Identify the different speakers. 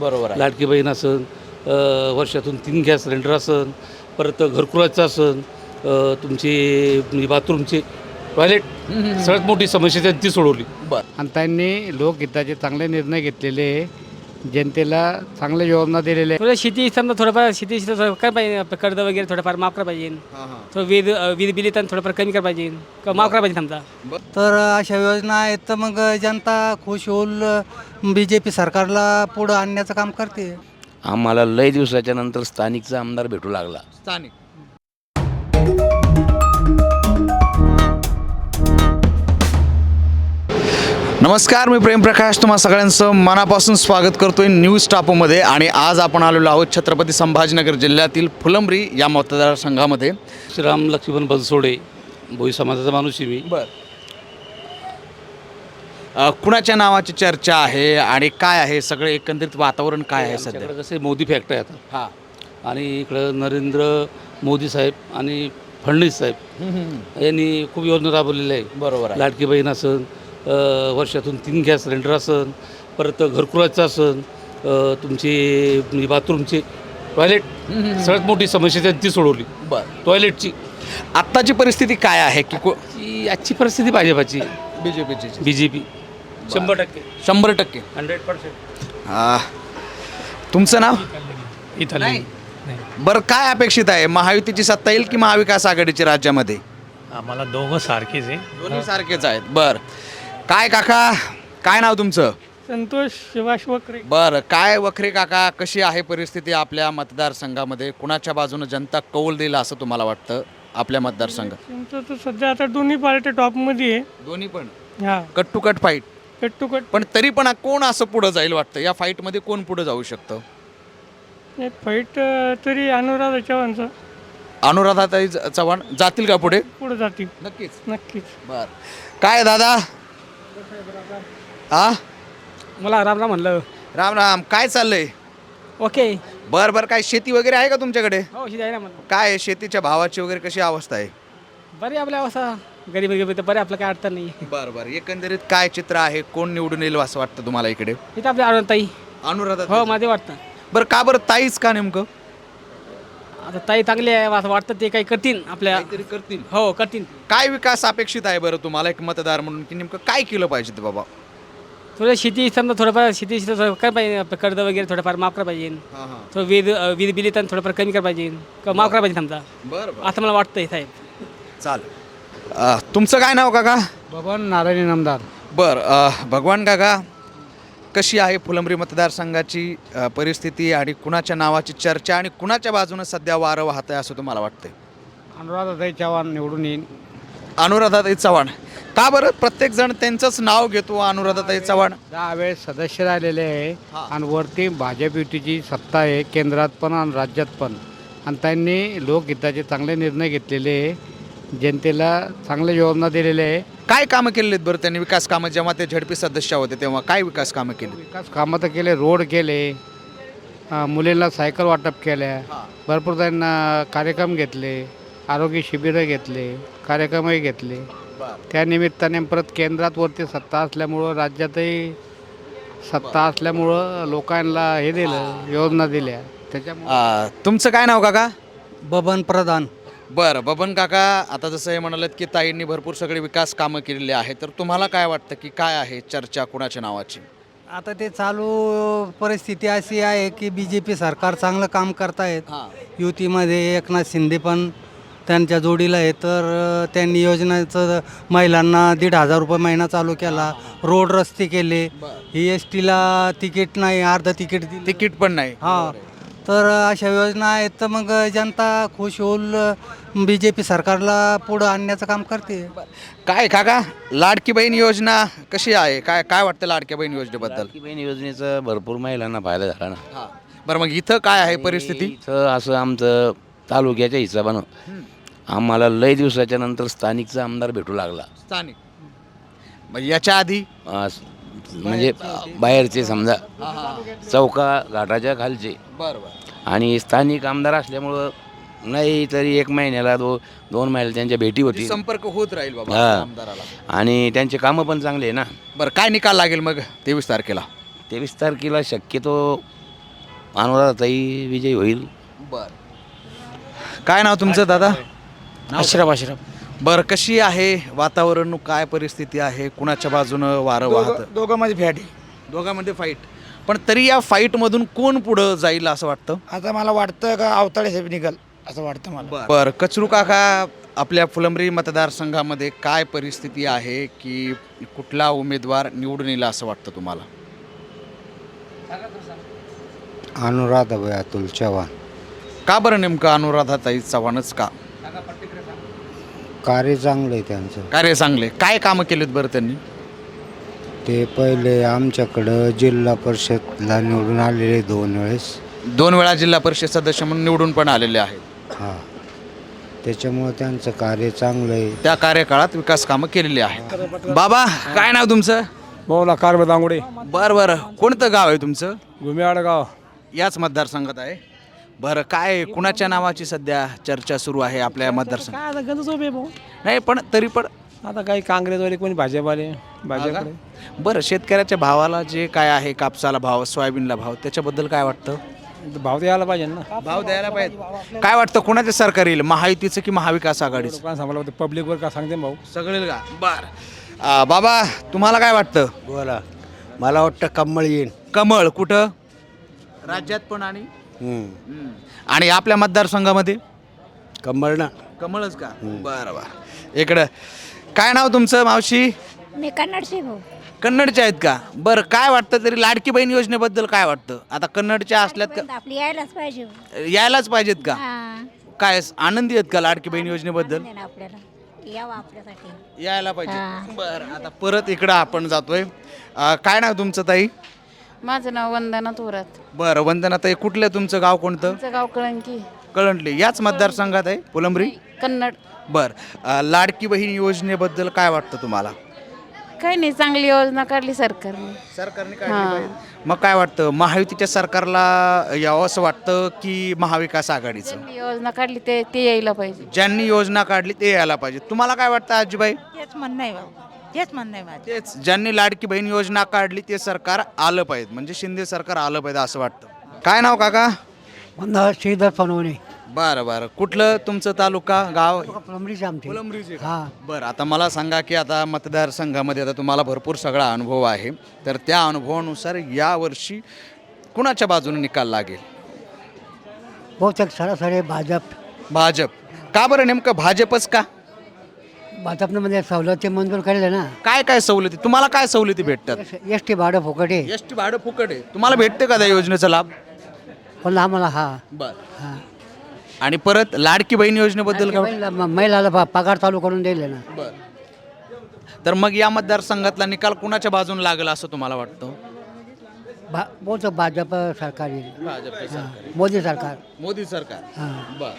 Speaker 1: बरोबर आहे.
Speaker 2: लाडकी बहीण असन अ, वर्षातून तीन गॅस सिलेंडर असन परत घरकुलाचं असन अ, तुमची म्हणजे बाथरूमचे टॉयलेट सगळ्यात मोठी समस्या त्यांनी ती सोडवली.
Speaker 1: बर.
Speaker 3: आणि त्यांनी लोकहिताचे चांगले निर्णय घेतलेले आहे. जनतेला चांगल्या योजना दिलेल्या आहे.
Speaker 4: थोडं शेती समजा थोडंफार शेती थोडं काय पाहिजे आपलं कर्ज वगैरे थोडंफार माफ करा पाहिजे. थोडं वीज वीज बिल येताना थोडंफार कमी करा पाहिजे माफ करा पाहिजे समजा.
Speaker 5: तर अशा योजना आहेत तर मग जनता खुश होऊन बी जे पी सरकारला पुढं आणण्याचं काम करते.
Speaker 6: आम्हाला लय दिवसाच्या नंतर स्थानिकचा आमदार भेटू लागला.
Speaker 1: स्थानिक. नमस्कार मी प्रेम प्रकाश. तुम्हा सगळ्यांचं मनापासून स्वागत करतोय न्यूज टापूमध्ये. आणि आज आपण आलेलो आहोत छत्रपती संभाजीनगर जिल्ह्यातील फुलंब्री या मतदारसंघामध्ये.
Speaker 2: श्रीराम लक्ष्मण बनसोडे भोई समाजाचा माणूस आहे मी.
Speaker 1: बर. कुणाच्या नावाची चर्चा आहे आणि काय आहे? सगळं एकंदरीत वातावरण काय आहे सध्या?
Speaker 2: आमच्याकडे कसे मोदी फॅक्ट आहे आता.
Speaker 1: हा.
Speaker 2: आणि इकडं नरेंद्र मोदी साहेब आणि फडणवीस साहेब. यांनी खूप योजना राबवलेल्या आहे
Speaker 1: बरोबर आहे.
Speaker 2: लाडकी बहीण असन अ, वर्षातून तीन गॅस सिलेंडर असन परत घरकुलाचं असन अ, तुमची म्हणजे बाथरूमचे टॉयलेट सगळ्यात मोठी समस्या त्यांनी ती सोडवली.
Speaker 1: बर.
Speaker 2: टॉयलेटची.
Speaker 1: आत्ताची परिस्थिती काय आहे की
Speaker 2: ही आजची परिस्थिती भाजपाची.
Speaker 1: बीजेपीची
Speaker 2: बी जे पी शंभर टक्के.
Speaker 1: शंभर टक्के.
Speaker 2: Hundred percent.
Speaker 1: आ, तुमचं नाव?
Speaker 2: इथं
Speaker 1: बरं काय अपेक्षित आहे? महायुतीची सत्ता येईल की महाविकास आघाडीची राज्यामध्ये?
Speaker 7: आम्हाला दोघं सारखेच आहे.
Speaker 1: दोन्ही सारखेच आहेत. बर. काय काका? काय नाव तुमचं?
Speaker 4: संतोष शिवाश वक्रे.
Speaker 1: बर काय वखरे काका? कशी आहे परिस्थिती आपल्या मतदारसंघामध्ये? कुणाच्या बाजूने जनता कौल देईल असं तुम्हाला वाटतं आपल्या मतदारसंघात?
Speaker 4: तुमचं तर सध्या आता दोन्ही पार्टी टॉपमध्ये आहे.
Speaker 1: दोन्ही पण?
Speaker 4: हा.
Speaker 1: Cut to cut fight
Speaker 4: cut to cut.
Speaker 1: पण तरी पण कोण असं पुढं जाईल वाटतं? या फाईटमध्ये कोण पुढे जाऊ शकतं?
Speaker 4: फाईट तरी अनुराधा चव्हाणचा.
Speaker 1: अनुराधाताई ज- चव्हाण जातील का पुढे?
Speaker 4: पुढे जातील.
Speaker 1: नक्कीच.
Speaker 4: नक्कीच.
Speaker 1: बर. काय दादा? हा?
Speaker 4: मला राम राम म्हणलं.
Speaker 1: राम राम. काय चाललंय?
Speaker 4: ओके.
Speaker 1: बर बर. काय शेती वगैरे आहे का तुमच्याकडे?
Speaker 4: हो ना म्हणलं
Speaker 1: काय आहे? शेतीच्या भावाची वगैरे कशी अवस्था आहे?
Speaker 4: बरे आपल्या अवस्था. गरीब गरीब तर बरे आपलं काय अडचण नाही.
Speaker 1: बर बर. एकंदरीत काय चित्र आहे? कोण निवडून येईल असं वाटतं तुम्हाला इकडे?
Speaker 4: इथं आपल्या आनंदताई
Speaker 1: अनुराधा
Speaker 4: हो माझे वाटतं.
Speaker 1: बरं का बरं? ताईच का नेमकं?
Speaker 4: आता ताई चांगली आहे असं वाटतं ते काही करतील आपल्या
Speaker 1: काहीतरी करतील.
Speaker 4: हो करतील.
Speaker 1: काय विकास अपेक्षित आहे बरं तुम्हाला? एक मतदार म्हणून की नेमकं काय केलं पाहिजे ते बाबा?
Speaker 4: थोडं शेती समजा थोडंफार शेती थोडं काय पाहिजे आपलं कर्ज वगैरे थोडंफार माफ करा पाहिजे. थोडं वीज वीज बिल येताना थोडंफार कमी करा पाहिजे. किंवा माफ करा पाहिजे समजा.
Speaker 1: बरं
Speaker 4: असं मला वाटतंय साहेब.
Speaker 1: तुमचं काय नाव काका?
Speaker 3: बबन नारायणी नामदार
Speaker 1: बर अ, भगवान काका कशी आहे फुलंब्री मतदारसंघाची अ, परिस्थिती आणि कुणाच्या नावाची चर्चा आणि कुणाच्या बाजूने सध्या वारं वाहत आहे असं तुम्हाला वाटतंय?
Speaker 3: अनुराधाताई चव्हाण निवडून येईन.
Speaker 1: अनुराधाताई चव्हाण. का बरं? प्रत्येक जण त्यांचंच नाव घेतो अनुराधाताई चव्हाण.
Speaker 3: दहा वेळेस सदस्य राहिलेले आहे आणि वरती भाजप युतीची सत्ता आहे केंद्रात पण आणि राज्यात पण. आणि त्यांनी लोकहिताचे चांगले निर्णय घेतलेले आहे. जनतेला चांगल्या योजना दिलेल्या आहे.
Speaker 1: काय कामं केलेली आहेत बरं त्यांनी? विकास कामं जेव्हा ते झडपी सदस्य होते तेव्हा काय विकास कामं केली?
Speaker 3: विकास कामं तर केले रोड केले अं, मुलींना सायकल वाटप केल्या भरपूर त्यांना कार्यक्रम घेतले आरोग्य शिबिरं घेतले कार्यक्रमही घेतले. त्या निमित्ताने परत केंद्रात वरती सत्ता असल्यामुळं राज्यातही सत्ता असल्यामुळं लोकांना हे दिलं योजना दिल्या. त्याच्यामुळे
Speaker 1: तुमचं काय नाव काका?
Speaker 5: बबन प्रधान.
Speaker 1: बरं बबन काका आता जसं हे म्हणालेत की ताईंनी भरपूर सगळे विकास कामं केलेली आहे तर तुम्हाला काय वाटतं की काय आहे चर्चा कुणाच्या नावाची?
Speaker 5: आता ते चालू परिस्थिती अशी आहे की बी जे पी सरकार चांगलं काम करतायत. युतीमध्ये एकनाथ शिंदे पण त्यांच्या जोडीला आहे तर त्यांनी योजनेचं महिलांना दीड हजार रुपये महिना चालू केला रोड रस्ते केले. ही एस टीला तिकीट नाही अर्ध तिकीट
Speaker 1: तिकीट पण नाही.
Speaker 5: हां. तर अशा योजना आहेत तर मग जनता खुश होऊन बी जे पी सरकारला पुढं आणण्याचं काम करते.
Speaker 1: काय काका लाडकी बहीण योजना कशी आहे? काय काय वाटतं लाडक्या बहीण योजनेबद्दल?
Speaker 6: लाडकी बहीण योजनेचा भरपूर महिलांना फायदा झाला ना.
Speaker 1: बरं मग इथं काय आहे परिस्थिती?
Speaker 6: इथं असं आमचं तालुक्याच्या हिशोबानं आम्हाला लय दिवसाच्या नंतर स्थानिकचा आमदार भेटू लागला.
Speaker 1: स्थानिक. मग याच्या आधी?
Speaker 6: अं, म्हणजे बाहेरचे समजा चौका घाटाच्या खालचे.
Speaker 1: बरं
Speaker 6: आणि स्थानिक आमदार असल्यामुळं नाही तरी एक महिन्याला दो दोन महिन्याला त्यांच्या भेटी होती.
Speaker 1: संपर्क होत राहील बाबा
Speaker 6: हा.
Speaker 1: आमदाराला.
Speaker 6: आणि त्यांचे कामं पण चांगले आहे ना.
Speaker 1: बरं काय निकाल लागेल मग तेवीस तारखेला?
Speaker 6: तेवीस तारखेला शक्यतो अनुराधाताई विजयी होईल.
Speaker 1: बर. काय नाव तुमचं दादा?
Speaker 8: अश्रफ अश्रफ.
Speaker 1: बरं कशी आहे वातावरण? काय परिस्थिती आहे? कुणाच्या बाजूनं वारं वाहत?
Speaker 8: दोघं माझी फॅट आहे.
Speaker 1: दोघांमध्ये फाईट पण तरी या फाईटमधून कोण पुढं जाईल असं वाटतं?
Speaker 8: आता मला वाटतं का अवताळे साहेब निघाल असं वाटतं मला.
Speaker 1: बरं. कचरू काका आपल्या फुलंब्री मतदारसंघामध्ये काय परिस्थिती आहे की कुठला उमेदवार निवडून येईल असं वाटतं तुम्हाला?
Speaker 5: अनुराधाबाई अतुल चव्हाण.
Speaker 1: का बरं नेमकं अनुराधाताई चव्हाणच का?
Speaker 5: कार्य चांगलं आहे त्यांचं.
Speaker 1: कार्य चांगले काय कामं केलेत बरं त्यांनी?
Speaker 5: ते पहिले आमच्याकडं जिल्हा परिषदला निवडून आलेले दोन वेळेस.
Speaker 1: दोन वेळा जिल्हा परिषद सदस्य म्हणून निवडून पण आलेले आहेत.
Speaker 5: हां. त्याच्यामुळं त्यांचं कार्य चांगलं आहे.
Speaker 1: त्या कार्यकाळात विकास कामं केलेली आहेत. बाबा काय नाव तुमचं?
Speaker 9: बोला कारब दांगुडे
Speaker 1: बरं बरं. कोणतं गाव आहे तुमचं?
Speaker 9: घुमेआड गाव.
Speaker 1: याच मतदारसंघात आहे. बरं काय कुणाच्या नावाची सध्या चर्चा सुरू आहे आपल्या मतदारसंघ?
Speaker 9: काय आता गंजच उभे भाऊ.
Speaker 1: नाही पण तरी पण
Speaker 9: आता काही काँग्रेसवाले कोणी भाजपवाले भाजपकडे.
Speaker 1: बरं शेतकऱ्याच्या भावाला जे काय आहे कापसाला भाव सोयाबीनला भाव त्याच्याबद्दल काय वाटतं?
Speaker 9: भाव द्यायला पाहिजे ना.
Speaker 1: भाव द्यायला पाहिजे. काय वाटतं कोणाचं सरकार येईल? महायुतीचं की महाविकास आघाडीचं?
Speaker 9: लोकांना सांभाळलं होतं पब्लिकवर का सांगते भाऊ?
Speaker 1: सगळे का? बर. बाबा तुम्हाला काय वाटतं?
Speaker 5: बोला. मला वाटतं कमळ येईल
Speaker 1: कमळ कुठं? राज्यात पण आणि हम्म. आणि आपल्या मतदारसंघामध्ये?
Speaker 5: कमळ ना
Speaker 1: कमळच का? बरं बरं. इकडं. काय नाव तुमचं मावशी?
Speaker 10: मी कन्नडची भाऊ.
Speaker 1: कन्नडच्या आहेत का? बरं काय वाटतं तरी लाडकी बहीण योजनेबद्दल काय वाटतं? आता कन्नडच्या असल्यात का
Speaker 10: आपली यायलाच पाहिजे.
Speaker 1: यायलाच पाहिजेत का?
Speaker 10: हा.
Speaker 1: काय आनंदी आहेत का लाडकी बहीण योजनेबद्दल?
Speaker 10: नाही ना आपल्याला. यावं आपल्यासाठी.
Speaker 1: यायला पाहिजे. बरं आता परत इकडं आपण जातोय. अं, काय नाव तुमचं ताई?
Speaker 11: माझं नाव वंदना थोरात.
Speaker 1: बरं वंदना ताई कुठलं तुमचं गाव कोणतं?
Speaker 11: तुमचं गाव कळंकी.
Speaker 1: कळंटली. याच मतदारसंघात आहे फुलंब्री?
Speaker 11: कन्नड.
Speaker 1: बर लाडकी बहीण योजनेबद्दल काय वाटतं तुम्हाला?
Speaker 11: काही नाही चांगली योजना काढली सरकारने.
Speaker 1: सरकारने
Speaker 11: हां.
Speaker 1: मग काय वाटतं महायुतीच्या सरकारला यावं असं वाटतं की महाविकास आघाडीचं?
Speaker 11: ज्यांनी योजना काढली ते ते यायला पाहिजे.
Speaker 1: ज्यांनी योजना काढली ते यायला पाहिजे. तुम्हाला काय वाटतं आजीबाई?
Speaker 10: तेच म्हणणं आहे भाऊ तेच म्हणणं आहे माझं.
Speaker 1: तेच ज्यांनी लाडकी बहीण योजना काढली ते सरकार आलं पाहिजे. म्हणजे शिंदे सरकार आलं पाहिजे असं वाटतं. काय नाव काका?
Speaker 3: मला श्रीधर फनवणे
Speaker 1: बरं बरं. कुठलं तुमचं तालुका गाव?
Speaker 3: फुलंब्रीचे आमचे.
Speaker 1: फुलंब्रीचे का?
Speaker 3: हा.
Speaker 1: बरं आता मला सांगा की आता मतदारसंघामध्ये आता तुम्हाला भरपूर सगळा अनुभव आहे. तर त्या अनुभवानुसार यावर्षी कुणाच्या बाजूने निकाल लागेल?
Speaker 3: बहुतेक सरासरी भाजप.
Speaker 1: भाजप. का बरं नेमकं भाजपच का?
Speaker 3: भाजपनं मध्ये सवलती मंजूर केलेल्या ना.
Speaker 1: काय काय सवलती? तुम्हाला काय सवलती भेटतात?
Speaker 3: एस टी भाडं फुकट आहे.
Speaker 1: एस टी भाडं फुकट आहे. तुम्हाला भेटते का त्या योजनेचा लाभ?
Speaker 3: पण आम्हाला हा.
Speaker 1: बर.
Speaker 3: हा.
Speaker 1: आणि परत लाडकी बहीण योजनेबद्दल काय?
Speaker 3: महिला- महिलाला प- पगार चालू करून दिले ना.
Speaker 1: बर. तर मग या मतदारसंघातला निकाल कुणाच्या बाजूने लागला असं तुम्हाला वाटतं?
Speaker 3: भा भाजप सरकार येईल.
Speaker 1: भाजप.
Speaker 3: मोदी सरकार.
Speaker 1: मोदी सरकार.
Speaker 3: हां.
Speaker 1: बर.